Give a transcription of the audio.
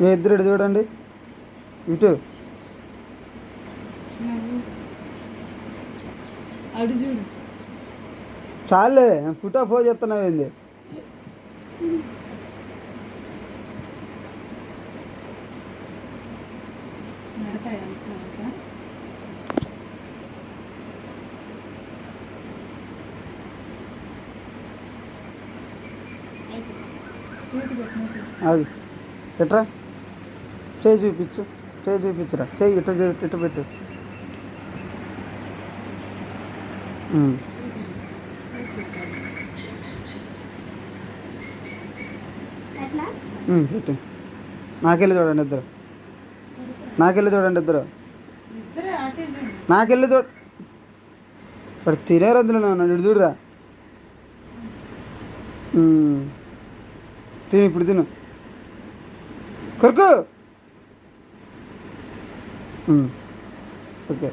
మీ ఇద్దరు ఇటు చూడండి. ఇటు. చాలే ఫోటో ఫోన్ చేస్తున్నావు ఏంది? ఆగు. ఎట్రా? చేయి చూపించు చేయి చూపించురా. చేయి ఇటు చే- ఇటు పెట్టు. పెట్టు. నాకెళ్ళి చూడండి ఇద్దరు. నాకెళ్ళి చూడండి ఇద్దరు. నాకెళ్ళి చూడ ఇప్పుడు తినే రందులు నాన్న. ఇటు చూడురా. తిను ఇప్పుడు తిను. కొరకు ம். ஓகே.